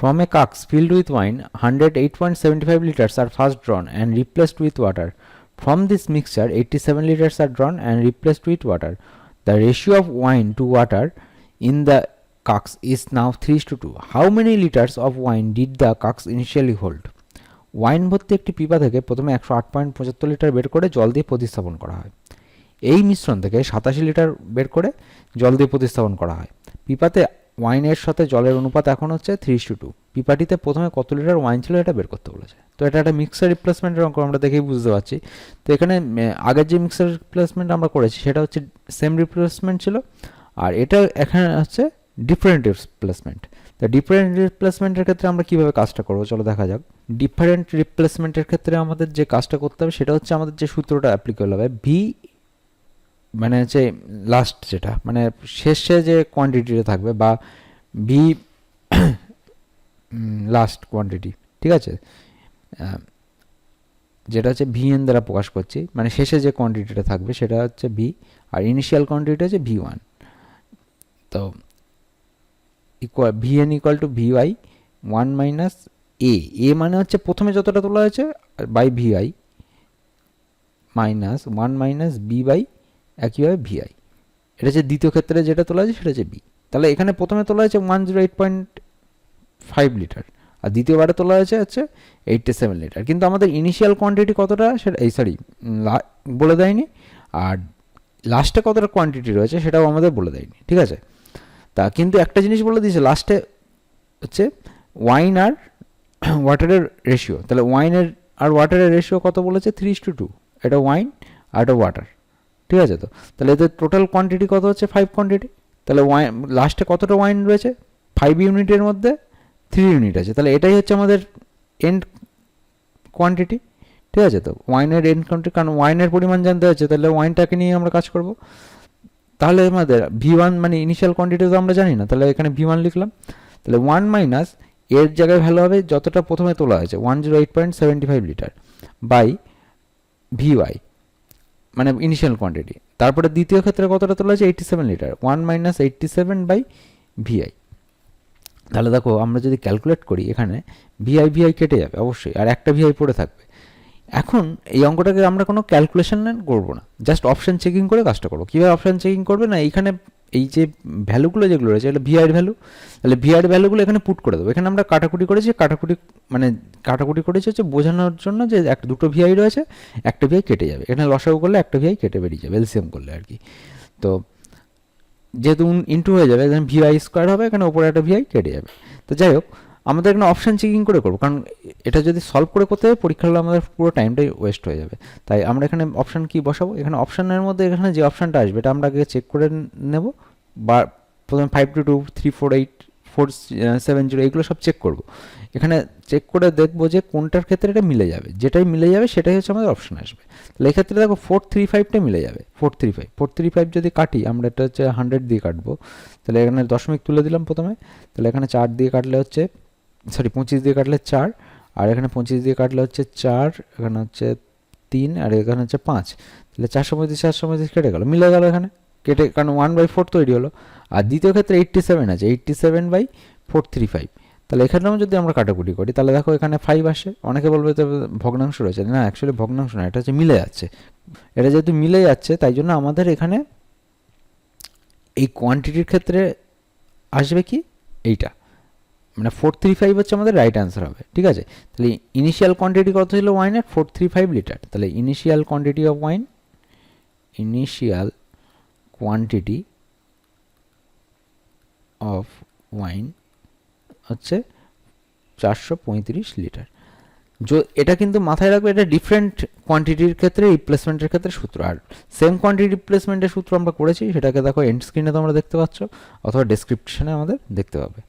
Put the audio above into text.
From a casks filled with wine, 108.75 liters are first drawn and replaced with water. From this mixture, 87 liters are drawn and replaced with water. The ratio of wine to water in the casks is now 3 to 2. How many liters of wine did the casks initially hold? Wine ভর্তি একটি পিপা থেকে প্রথমে একশো আট point পঁচাত্তর litre বের করে জল দিয়ে প্রতিস্থাপন করা হয় এই মিশ্রণ থেকে সাতাশি লিটার বের করে জল দিয়ে প্রতিস্থাপন করা হয় পিপাতে ওয়াইনের সাথে জলের অনুপাত এখন হচ্ছে থ্রি টু টু পিপাটিতে প্রথমে কত লিটার ওয়াইন ছিল এটা বের করতে বলেছে। তো এটা একটা মিক্সার রিপ্লেসমেন্টের অঙ্ক, আমরা দেখেই বুঝতে পারছি। তো এখানে আগের যে মিক্সার রিপ্লেসমেন্ট আমরা করেছি, সেটা হচ্ছে সেম রিপ্লেসমেন্ট ছিল, আর এটা এখানে হচ্ছে ডিফারেন্ট রিপ্লেসমেন্ট তো ডিফারেন্ট রিপ্লেসমেন্টের ক্ষেত্রে আমরা কীভাবে কাজটা করব? চলো দেখা যাক। ডিফারেন্ট রিপ্লেসমেন্টের ক্ষেত্রে আমাদের যে কাজটা করতে হবে, সেটা হচ্ছে আমাদের যে সূত্রটা অ্যাপ্লিকেবল হবে ভি মানে হচ্ছে লাস্ট যেটা মানে শেষে যে কোয়ান্টিটিটা থাকবে বা ভি লাস্ট কোয়ান্টিটি ঠিক আছে? যেটা হচ্ছে ভি এন দ্বারা প্রকাশ করছি মানে শেষে যে কোয়ান্টিটিটা থাকবে সেটা হচ্ছে ভি আর ইনিশিয়াল কোয়ান্টিটি হচ্ছে ভি ওয়ান তো equal V N equal two V Y one minus A A মানে হচ্ছে প্রথমে যতটা তোলা হয়েছে by V I minus one minus B by একইভাবে ভিআই এটা হচ্ছে দ্বিতীয় ক্ষেত্রে যেটা তোলা হয়েছে সেটা হচ্ছে বি তাহলে এখানে প্রথমে তোলা হয়েছে one zero eight point five litre আর দ্বিতীয়বারে তোলা হয়েছে হচ্ছে এইটটি সেভেন লিটার কিন্তু আমাদের ইনিশিয়াল কোয়ান্টিটি কতটা? সেটা এই সরি বলে দেয়নি। আর লাস্টে কতটা কোয়ান্টিটি রয়েছে সেটাও আমাদের বলে দেয়নি। ঠিক আছে? তা কিন্তু একটা জিনিস বলে দিয়েছে লাস্টে হচ্ছে ওয়াইন আর ওয়াটারের রেশিও তাহলে ওয়াইনের আর ওয়াটারের রেশিও কত বলেছে? থ্রি টু টু এটা ওয়াইন আর এটা ওয়াটার ঠিক আছে তো? তাহলে এদের টোটাল কোয়ান্টিটি কত হচ্ছে? ফাইভ কোয়ান্টিটি তাহলে ওয়াইন লাস্টে কতটা ওয়াইন রয়েছে? ফাইভ ইউনিটের মধ্যে থ্রি ইউনিট আছে। তাহলে এটাই হচ্ছে আমাদের এন্ড কোয়ান্টিটি ঠিক আছে তো? ওয়াইনের এন্ড কোয়ান্টিটি কারণ ওয়াইনের পরিমাণ জানতে হচ্ছে, তাহলে ওয়াইনটাকে নিয়ে আমরা কাজ করব। তাহলে আমাদের ভি ওয়ান মানে ইনিশিয়াল কোয়ান্টিটি তো আমরা জানি না, তাহলে এখানে ভি ওয়ান লিখলাম। তাহলে ওয়ান মাইনাস এর জায়গায় ভ্যালু হবে যতটা প্রথমে তোলা হয়েছে one zero eight point seventy five litre by V Y মানে ইনিশিয়াল কোয়ান্টিটি তারপরে দ্বিতীয় ক্ষেত্রে কতটা তোলা হয়েছে? Eighty seven litre one minus eighty seven by V I তাহলে দেখো, আমরা যদি ক্যালকুলেট করি এখানে ভিআই ভিআই কেটে যাবে, অবশ্যই। আর একটা ভিআই পড়ে থাকবে। এখন এই অঙ্কটাকে আমরা কোনো ক্যালকুলেশন করব না। জাস্ট অপশান চেকিং করে কাজটা করব। কীভাবে অপশান চেকিং করবে? না, এইখানে এই যে ভ্যালুগুলো যেগুলো রয়েছে, এগুলো ভিআর ভ্যালু, তাহলে ভিআর ভ্যালুগুলো এখানে পুট করে দেবো। এখানে আমরা কাটাকুটি করেছি, কাটাকুটি মানে কাটাকুটি করেছি হচ্ছে বোঝানোর জন্য যে এক, দুটো ভিআই রয়েছে, একটা ভিআই কেটে যাবে। এখানে লসাগু করলে একটা ভিআই কেটে বেরিয়ে যাবে এলসিএম করলে আর কি। তো যেহেতু ইন্টু হয়ে যাবে ভিআই স্কোয়ার হবে, এখানে ওপরে একটা ভিআই কেটে যাবে। তো যাই হোক আমাদের এখানে অপশান চেকিং করে করব। কারণ এটা যদি সলভ করে করতে হবে পরীক্ষা হলে আমাদের পুরো টাইমটাই ওয়েস্ট হয়ে যাবে। তাই আমরা এখানে অপশান কি বসাবো? এখানে অপশানের মধ্যে এখানে যে অপশানটা আসবে, এটা আমরা আগে চেক করে নেব। বা প্রথমে five two two three four eight four seven zero এগুলো সব চেক করব। এখানে চেক করে দেখব যে কোনটার ক্ষেত্রে এটা মিলে যাবে। যেটাই মিলে যাবে, সেটাই হচ্ছে আমাদের অপশান আসবে। তাহলে এক্ষেত্রে দেখো ফোর থ্রি ফাইভটা মিলে যাবে four three five four three five যদি কাটি, আমরা এটা হচ্ছে হান্ড্রেড দিয়ে কাটবো। তাহলে এখানে দশমিক তুলে দিলাম প্রথমে। তাহলে এখানে চার দিয়ে কাটলে হচ্ছে সরি, পঁচিশ দিয়ে কাটলে চার, আর এখানে পঁচিশ দিয়ে কাটলে হচ্ছে চার, এখানে হচ্ছে তিন, আর এখানে হচ্ছে পাঁচ। তাহলে চারশো পঁয়ত্রিশ চারশো পঁয়ত্রিশ কেটে গেলো, মিলে গেল এখানে। কেটে, কারণ ওয়ান বাই ফোর তৈরি হলো। আর দ্বিতীয় ক্ষেত্রে এইট্টি সেভেন আছে eighty seven by four three five তাহলে এখানেও যদি আমরা কাটাকুটি করি, তাহলে দেখো এখানে ফাইভ আসে। অনেকে বলবে তো ভগ্নাংশ রয়েছে। না অ্যাকচুয়ালি ভগ্নাংশ না, এটা হচ্ছে মিলে যাচ্ছে। এটা যেহেতু মিলে যাচ্ছে, তাই জন্য আমাদের এখানে এই কোয়ান্টিটির ক্ষেত্রে আসবে কি? এইটা। মানে ফোর থ্রি ফাইভ হচ্ছে আমাদের রাইট অ্যান্সার হবে, ঠিক আছে? তাহলে ইনিশিয়াল কোয়ান্টিটি কত ছিল ওয়াইনের ফোর থ্রি ফাইভ লিটার তাহলে initial quantity of wine initial quantity of wine হচ্ছে চারশো পঁয়ত্রিশ লিটার এটা কিন্তু মাথায় রাখবে, এটা ডিফারেন্ট কোয়ান্টিটির ক্ষেত্রে রিপ্লেসমেন্টের ক্ষেত্রে সূত্র। আর সেম কোয়ান্টিটি রিপ্লেসমেন্টের সূত্র আমরা করেছি, সেটাকে দেখো এন্ড স্ক্রিনে তোমরা দেখতে পাচ্ছ, অথবা ডেসক্রিপশনে আমাদের দেখতে পাবে।